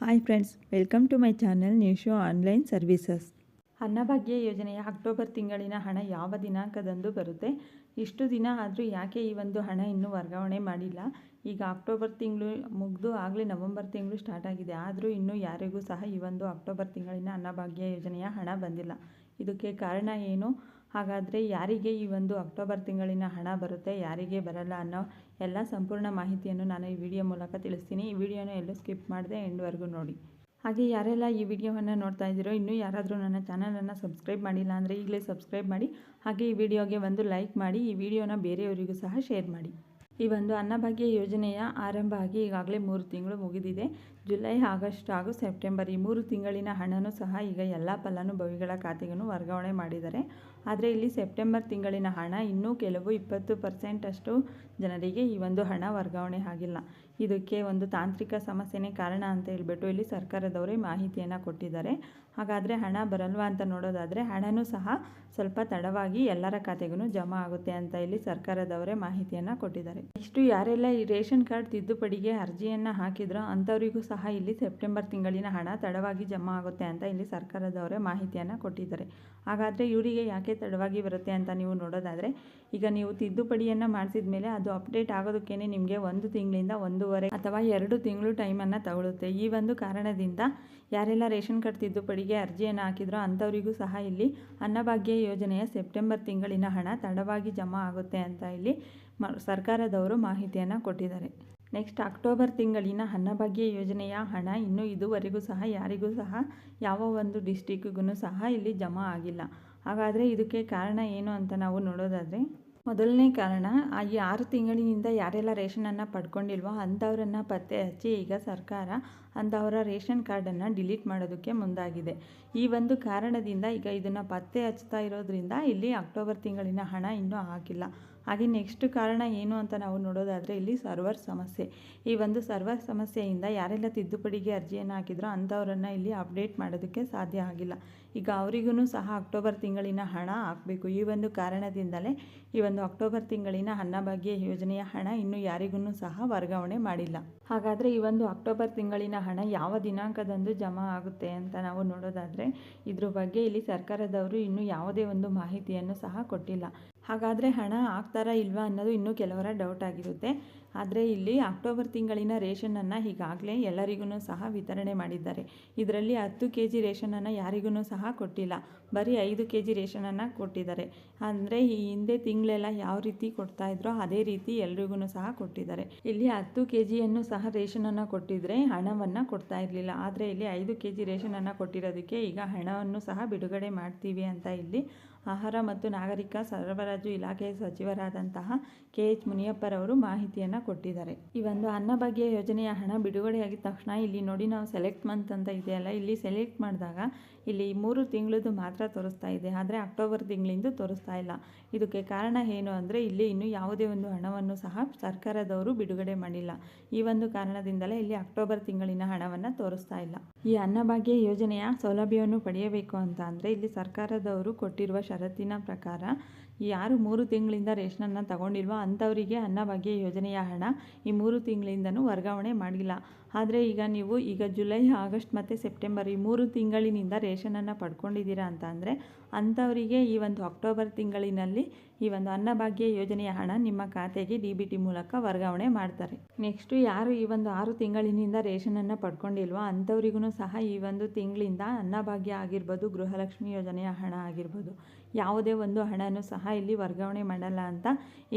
Hi friends welcome to my channel new show online services Annabhagya ಯೋಜನೆಯ October ತಿಂಗಳಿನ ಹಣ ಯಾವ ದಿನಾಂಕದಂದು ಬರುತ್ತೆ? ಇಷ್ಟು ದಿನ ಆದರೂ ಯಾಕೆ ಈ ಒಂದು ಹಣ ಇನ್ನೂ ವರ್ಗಾವಣೆ ಮಾಡಿಲ್ಲ? ಈಗ ಅಕ್ಟೋಬರ್ ತಿಂಗಳು ಮುಗಿದು ಆಗಲೇ ನವಂಬರ್ ತಿಂಗಳು ಸ್ಟಾರ್ಟ್ ಆಗಿದೆ. ಆದರೂ ಇನ್ನೂ ಯಾರಿಗೂ ಸಹ ಈ ಒಂದು ಅಕ್ಟೋಬರ್ ತಿಂಗಳಿನ ಅನ್ನಭಾಗ್ಯ ಯೋಜನೆಯ ಹಣ ಬಂದಿಲ್ಲ. ಇದಕ್ಕೆ ಕಾರಣ ಏನು? ಹಾಗಾದರೆ ಯಾರಿಗೆ ಈ ಒಂದು ಅಕ್ಟೋಬರ್ ತಿಂಗಳಿನ ಹಣ ಬರುತ್ತೆ, ಯಾರಿಗೆ ಬರಲ್ಲ ಅನ್ನೋ ಎಲ್ಲ ಸಂಪೂರ್ಣ ಮಾಹಿತಿಯನ್ನು ನಾನು ಈ ವಿಡಿಯೋ ಮೂಲಕ ತಿಳಿಸ್ತೀನಿ. ಈ ವಿಡಿಯೋನ ಎಲ್ಲೂ ಸ್ಕಿಪ್ ಮಾಡದೆ ಎಂಡ್ವರೆಗೂ ನೋಡಿ. ಹಾಗೆ ಯಾರೆಲ್ಲ ಈ ವಿಡಿಯೋವನ್ನು ನೋಡ್ತಾ ಇದ್ದೀರೋ, ಇನ್ನೂ ಯಾರಾದರೂ ನನ್ನ ಚಾನಲನ್ನು ಸಬ್ಸ್ಕ್ರೈಬ್ ಮಾಡಿಲ್ಲ ಅಂದರೆ ಈಗಲೇ ಸಬ್ಸ್ಕ್ರೈಬ್ ಮಾಡಿ. ಹಾಗೆ ಈ ವಿಡಿಯೋಗೆ ಒಂದು ಲೈಕ್ ಮಾಡಿ, ಈ ವಿಡಿಯೋನ ಬೇರೆಯವರಿಗೂ ಸಹ ಶೇರ್ ಮಾಡಿ. ಈ ಒಂದು ಅನ್ನಭಾಗ್ಯ ಯೋಜನೆಯ ಆರಂಭ ಆಗಿ ಈಗಾಗಲೇ ಮೂರು ತಿಂಗಳು ಮುಗಿದಿದೆ. ಜುಲೈ, ಆಗಸ್ಟ್ ಹಾಗೂ ಸೆಪ್ಟೆಂಬರ್ ಈ ಮೂರು ತಿಂಗಳಿನ ಹಣನೂ ಸಹ ಈಗ ಎಲ್ಲ ಫಲಾನುಭವಿಗಳ ಖಾತೆಗೂ ವರ್ಗಾವಣೆ ಮಾಡಿದ್ದಾರೆ. ಆದರೆ ಇಲ್ಲಿ ಸೆಪ್ಟೆಂಬರ್ ತಿಂಗಳಿನ ಹಣ ಇನ್ನೂ ಕೆಲವು ಇಪ್ಪತ್ತು ಪರ್ಸೆಂಟಷ್ಟು ಜನರಿಗೆ ಈ ಒಂದು ಹಣ ವರ್ಗಾವಣೆ ಆಗಿಲ್ಲ. ಇದಕ್ಕೆ ಒಂದು ತಾಂತ್ರಿಕ ಸಮಸ್ಯೆನೇ ಕಾರಣ ಅಂತ ಹೇಳ್ಬಿಟ್ಟು ಇಲ್ಲಿ ಸರ್ಕಾರದವರೇ ಮಾಹಿತಿಯನ್ನು ಕೊಟ್ಟಿದ್ದಾರೆ. ಹಾಗಾದರೆ ಹಣ ಬರಲ್ವಾ ಅಂತ ನೋಡೋದಾದರೆ ಹಣನೂ ಸಹ ಸ್ವಲ್ಪ ತಡವಾಗಿ ಎಲ್ಲರ ಖಾತೆಗೂ ಜಮಾ ಆಗುತ್ತೆ ಅಂತ ಇಲ್ಲಿ ಸರ್ಕಾರದವರೇ ಮಾಹಿತಿಯನ್ನು ಕೊಟ್ಟಿದ್ದಾರೆ. ಇಷ್ಟು ಯಾರೆಲ್ಲ ಈ ರೇಷನ್ ಕಾರ್ಡ್ ತಿದ್ದುಪಡಿಗೆ ಅರ್ಜಿಯನ್ನು ಹಾಕಿದ್ರೋ ಅಂಥವರಿಗೂ ಸಹ ಇಲ್ಲಿ ಸೆಪ್ಟೆಂಬರ್ ತಿಂಗಳಿನ ಹಣ ತಡವಾಗಿ ಜಮಾ ಆಗುತ್ತೆ ಅಂತ ಇಲ್ಲಿ ಸರ್ಕಾರದವರೇ ಮಾಹಿತಿಯನ್ನು ಕೊಟ್ಟಿದ್ದಾರೆ. ಹಾಗಾದರೆ ಇವರಿಗೆ ಯಾಕೆ ತಡವಾಗಿ ಬರುತ್ತೆ ಅಂತ ನೀವು ನೋಡೋದಾದರೆ, ಈಗ ನೀವು ತಿದ್ದುಪಡಿಯನ್ನು ಮಾಡಿಸಿದ ಮೇಲೆ ಅದು ಅಪ್ಡೇಟ್ ಆಗೋದಕ್ಕೇ ನಿಮಗೆ ಒಂದು ತಿಂಗಳಿಂದ ಒಂದೂವರೆ ಅಥವಾ ಎರಡು ತಿಂಗಳು ಟೈಮನ್ನು ತಗೊಳ್ಳುತ್ತೆ ಈ ಒಂದು ಕಾರಣದಿಂದ ಯಾರೆಲ್ಲ ರೇಷನ್ ಕಾರ್ಡ್ ತಿದ್ದುಪಡಿಗೆ ಅರ್ಜಿಯನ್ನು ಹಾಕಿದ್ರೋ ಅಂಥವರಿಗೂ ಸಹ ಇಲ್ಲಿ ಅನ್ನಭಾಗ್ಯ ಯೋಜನೆಯ ಸೆಪ್ಟೆಂಬರ್ ತಿಂಗಳಿನ ಹಣ ತಡವಾಗಿ ಜಮಾ ಆಗುತ್ತೆ ಅಂತ ಇಲ್ಲಿ ಸರ್ಕಾರದವರು ಮಾಹಿತಿಯನ್ನು ಕೊಟ್ಟಿದ್ದಾರೆ. ನೆಕ್ಸ್ಟ್ ಅಕ್ಟೋಬರ್ ತಿಂಗಳಿನ ಅನ್ನಭಾಗ್ಯ ಯೋಜನೆಯ ಹಣ ಇನ್ನೂ ಇದುವರೆಗೂ ಸಹ ಯಾರಿಗೂ ಸಹ ಯಾವ ಒಂದು ಡಿಸ್ಟಿಕ್ಗೂ ಸಹ ಇಲ್ಲಿ ಜಮಾ ಆಗಿಲ್ಲ. ಹಾಗಾದರೆ ಇದಕ್ಕೆ ಕಾರಣ ಏನು ಅಂತ ನಾವು ನೋಡೋದಾದರೆ ಮೊದಲನೇ ಕಾರಣ ಈ ಆರು ತಿಂಗಳಿನಿಂದ ಯಾರೆಲ್ಲ ರೇಷನನ್ನು ಪಡ್ಕೊಂಡಿಲ್ವೋ ಅಂಥವರನ್ನು ಪತ್ತೆ ಹಚ್ಚಿ ಈಗ ಸರ್ಕಾರ ಅಂಥವರ ರೇಷನ್ ಕಾರ್ಡನ್ನು ಡಿಲೀಟ್ ಮಾಡೋದಕ್ಕೆ ಮುಂದಾಗಿದೆ. ಈ ಒಂದು ಕಾರಣದಿಂದ ಈಗ ಇದನ್ನು ಪತ್ತೆ ಹಚ್ತಾ ಇರೋದ್ರಿಂದ ಇಲ್ಲಿ ಅಕ್ಟೋಬರ್ ತಿಂಗಳಿನ ಹಣ ಇನ್ನೂ ಆಗಿಲ್ಲ. ಹಾಗೆ ನೆಕ್ಸ್ಟ್ ಕಾರಣ ಏನು ಅಂತ ನಾವು ನೋಡೋದಾದರೆ ಇಲ್ಲಿ ಸರ್ವರ್ ಸಮಸ್ಯೆ. ಈ ಒಂದು ಸರ್ವರ್ ಸಮಸ್ಯೆಯಿಂದ ಯಾರೆಲ್ಲ ತಿದ್ದುಪಡಿಗೆ ಅರ್ಜಿಯನ್ನು ಹಾಕಿದ್ರೋ ಅಂಥವರನ್ನು ಇಲ್ಲಿ ಅಪ್ಡೇಟ್ ಮಾಡೋದಕ್ಕೆ ಸಾಧ್ಯ ಆಗಿಲ್ಲ. ಈಗ ಅವರಿಗೂ ಸಹ ಅಕ್ಟೋಬರ್ ತಿಂಗಳಿನ ಹಣ ಹಾಕಬೇಕು. ಈ ಒಂದು ಕಾರಣದಿಂದಲೇ ಈ ಒಂದು ಅಕ್ಟೋಬರ್ ತಿಂಗಳಿನ ಅನ್ನಭಾಗ್ಯ ಯೋಜನೆಯ ಹಣ ಇನ್ನೂ ಯಾರಿಗೂ ಸಹ ವರ್ಗಾವಣೆ ಮಾಡಿಲ್ಲ. ಹಾಗಾದರೆ ಈ ಒಂದು ಅಕ್ಟೋಬರ್ ತಿಂಗಳಿನ ಹಣ ಯಾವ ದಿನಾಂಕದಂದು ಜಮಾ ಆಗುತ್ತೆ ಅಂತ ನಾವು ನೋಡೋದಾದರೆ ಇದ್ರ ಬಗ್ಗೆ ಇಲ್ಲಿ ಸರ್ಕಾರದವರು ಇನ್ನೂ ಯಾವುದೇ ಒಂದು ಮಾಹಿತಿಯನ್ನು ಸಹ ಕೊಟ್ಟಿಲ್ಲ. ಹಾಗಾದರೆ ಹಣ ಹಾಕ್ತಾರಾ ಇಲ್ವಾ ಅನ್ನೋದು ಇನ್ನೂ ಕೆಲವರ ಡೌಟ್ ಆಗಿರುತ್ತೆ. ಆದರೆ ಇಲ್ಲಿ ಅಕ್ಟೋಬರ್ ತಿಂಗಳಿನ ರೇಷನನ್ನು ಈಗಾಗಲೇ ಎಲ್ಲರಿಗೂ ಸಹ ವಿತರಣೆ ಮಾಡಿದ್ದಾರೆ. ಇದರಲ್ಲಿ ಹತ್ತು ಕೆ ಜಿ ರೇಷನನ್ನು ಯಾರಿಗೂ ಸಹ ಕೊಟ್ಟಿಲ್ಲ. ಬರೀ ಐದು ಕೆ ಜಿ ರೇಷನನ್ನು ಕೊಟ್ಟಿದ್ದಾರೆ. ಅಂದರೆ ಈ ಹಿಂದೆ ತಿಂಗಳೆಲ್ಲ ಯಾವ ರೀತಿ ಕೊಡ್ತಾ ಇದ್ರೋ ಅದೇ ರೀತಿ ಎಲ್ರಿಗೂ ಸಹ ಕೊಟ್ಟಿದ್ದಾರೆ. ಇಲ್ಲಿ ಹತ್ತು ಕೆ ಜಿಯನ್ನು ಸಹ ರೇಷನನ್ನು ಕೊಟ್ಟಿದ್ರೆ ಹಣವನ್ನು ಕೊಡ್ತಾ ಇರಲಿಲ್ಲ. ಆದರೆ ಇಲ್ಲಿ ಐದು ಕೆ ಜಿ ರೇಷನನ್ನು ಕೊಟ್ಟಿರೋದಕ್ಕೆ ಈಗ ಹಣವನ್ನು ಸಹ ಬಿಡುಗಡೆ ಮಾಡ್ತೀವಿ ಅಂತ ಇಲ್ಲಿ ಆಹಾರ ಮತ್ತು ನಾಗರಿಕ ಸರಬರಾಜು ಇಲಾಖೆ ಸಚಿವರಾದಂತಹ ಕೆ ಎಚ್ ಮುನಿಯಪ್ಪರವರು ಮಾಹಿತಿಯನ್ನು ಕೊಟ್ಟಿದ್ದಾರೆ. ಈ ಒಂದು ಅನ್ನಭಾಗ್ಯ ಯೋಜನೆಯ ಹಣ ಬಿಡುಗಡೆಯಾಗಿದ ತಕ್ಷಣ ಇಲ್ಲಿ ನೋಡಿ ನಾವು ಸೆಲೆಕ್ಟ್ ಮಂತ್ ಅಂತ ಇದೆಯಲ್ಲ ಇಲ್ಲಿ ಸೆಲೆಕ್ಟ್ ಮಾಡಿದಾಗ ಇಲ್ಲಿ ಮೂರು ತಿಂಗಳದ್ದು ಮಾತ್ರ ತೋರಿಸ್ತಾ ಇದೆ. ಆದರೆ ಅಕ್ಟೋಬರ್ ತಿಂಗಳಿಂದ ತೋರಿಸ್ತಾ ಇಲ್ಲ. ಇದಕ್ಕೆ ಕಾರಣ ಏನು ಅಂದರೆ ಇಲ್ಲಿ ಇನ್ನೂ ಯಾವುದೇ ಒಂದು ಹಣವನ್ನು ಸಹ ಸರ್ಕಾರದವರು ಬಿಡುಗಡೆ ಮಾಡಿಲ್ಲ. ಈ ಒಂದು ಕಾರಣದಿಂದಲೇ ಇಲ್ಲಿ ಅಕ್ಟೋಬರ್ ತಿಂಗಳಿನ ಹಣವನ್ನು ತೋರಿಸ್ತಾ ಇಲ್ಲ. ಈ ಅನ್ನಭಾಗ್ಯ ಯೋಜನೆಯ ಸೌಲಭ್ಯವನ್ನು ಪಡೆಯಬೇಕು ಅಂತ ಇಲ್ಲಿ ಸರ್ಕಾರದವರು ಕೊಟ್ಟಿರುವ ಷರತ್ತಿನ ಪ್ರಕಾರ ಯಾರು ಮೂರು ತಿಂಗಳಿಂದ ರೇಷನನ್ನು ತಗೊಂಡಿಲ್ವೋ ಅಂಥವರಿಗೆ ಅನ್ನಭಾಗ್ಯ ಯೋಜನೆಯ ಹಣ ಈ ಮೂರು ತಿಂಗಳಿಂದನೂ ವರ್ಗಾವಣೆ ಮಾಡಿಲ್ಲ. ಆದರೆ ಈಗ ನೀವು ಈಗ ಜುಲೈ, ಆಗಸ್ಟ್ ಮತ್ತು ಸೆಪ್ಟೆಂಬರ್ ಈ ಮೂರು ತಿಂಗಳಿನಿಂದ ರೇಷನನ್ನು ಪಡ್ಕೊಂಡಿದ್ದೀರಾ ಅಂತ ಅಂದರೆ ಅಂಥವರಿಗೆ ಈ ಒಂದು ಅಕ್ಟೋಬರ್ ತಿಂಗಳಿನಲ್ಲಿ ಈ ಒಂದು ಅನ್ನಭಾಗ್ಯ ಯೋಜನೆಯ ಹಣ ನಿಮ್ಮ ಖಾತೆಗೆ ಡಿ ಬಿ ಟಿ ಮೂಲಕ ವರ್ಗಾವಣೆ ಮಾಡ್ತಾರೆ. ನೆಕ್ಸ್ಟು ಯಾರು ಈ ಒಂದು ಆರು ತಿಂಗಳಿನಿಂದ ರೇಷನನ್ನು ಪಡ್ಕೊಂಡಿಲ್ವೋ ಅಂಥವ್ರಿಗೂ ಸಹ ಈ ಒಂದು ತಿಂಗಳಿಂದ ಅನ್ನಭಾಗ್ಯ ಆಗಿರ್ಬೋದು ಗೃಹಲಕ್ಷ್ಮಿ ಯೋಜನೆಯ ಹಣ ಆಗಿರ್ಬೋದು. ಯಾವುದೇ ಒಂದು ಹಣನೂ ಸಹ ಇಲ್ಲಿ ವರ್ಗಾವಣೆ ಮಾಡಲ್ಲ ಅಂತ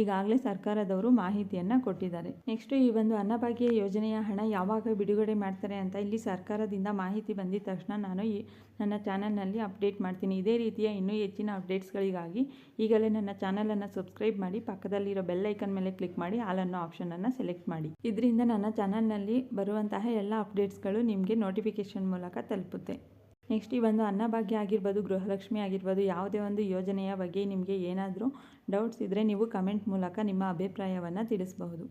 ಈಗಾಗಲೇ ಸರ್ಕಾರದವರು ಮಾಹಿತಿಯನ್ನು ಕೊಟ್ಟಿದ್ದಾರೆ. ನೆಕ್ಸ್ಟ್ ಈ ಒಂದು ಅನ್ನಭಾಗ್ಯ ಯೋಜನೆಯ ಹಣ ಯಾವಾಗ ಬಿಡುಗಡೆ ಮಾಡ್ತಾರೆ ಅಂತ ಇಲ್ಲಿ ಸರ್ಕಾರದಿಂದ ಮಾಹಿತಿ ಬಂದಿದ ತಕ್ಷಣ ನಾನು ಈ ನನ್ನ ಚಾನಲ್ನಲ್ಲಿ ಅಪ್ಡೇಟ್ ಮಾಡ್ತೀನಿ. ಇದೇ ರೀತಿಯ ಇನ್ನೂ ಹೆಚ್ಚಿನ ಅಪ್ಡೇಟ್ಸ್ಗಳಿಗಾಗಿ ಈಗಲೇ ನನ್ನ ಚಾನಲನ್ನು ಸಬ್ಸ್ಕ್ರೈಬ್ ಮಾಡಿ, ಪಕ್ಕದಲ್ಲಿರೋ ಬೆಲ್ ಐಕನ್ ಮೇಲೆ ಕ್ಲಿಕ್ ಮಾಡಿ, ಆಲ್ ಅನ್ನೋ ಆಪ್ಷನನ್ನು ಸೆಲೆಕ್ಟ್ ಮಾಡಿ. ಇದರಿಂದ ನನ್ನ ಚಾನಲ್ನಲ್ಲಿ ಬರುವಂತಹ ಎಲ್ಲ ಅಪ್ಡೇಟ್ಸ್ಗಳು ನಿಮಗೆ ನೋಟಿಫಿಕೇಷನ್ ಮೂಲಕ ತಲುಪುತ್ತೆ. ನೆಕ್ಸ್ಟ್ ಈ ಒಂದು ಅನ್ನಭಾಗ್ಯ ಆಗಿರ್ಬೋದು, ಗೃಹಲಕ್ಷ್ಮಿ ಆಗಿರ್ಬೋದು, ಯಾವುದೇ ಒಂದು ಯೋಜನೆಯ ಬಗ್ಗೆ ನಿಮಗೆ ಏನಾದರೂ ಡೌಟ್ಸ್ ಇದ್ದರೆ ನೀವು ಕಮೆಂಟ್ ಮೂಲಕ ನಿಮ್ಮ ಅಭಿಪ್ರಾಯವನ್ನು ತಿಳಿಸಬಹುದು.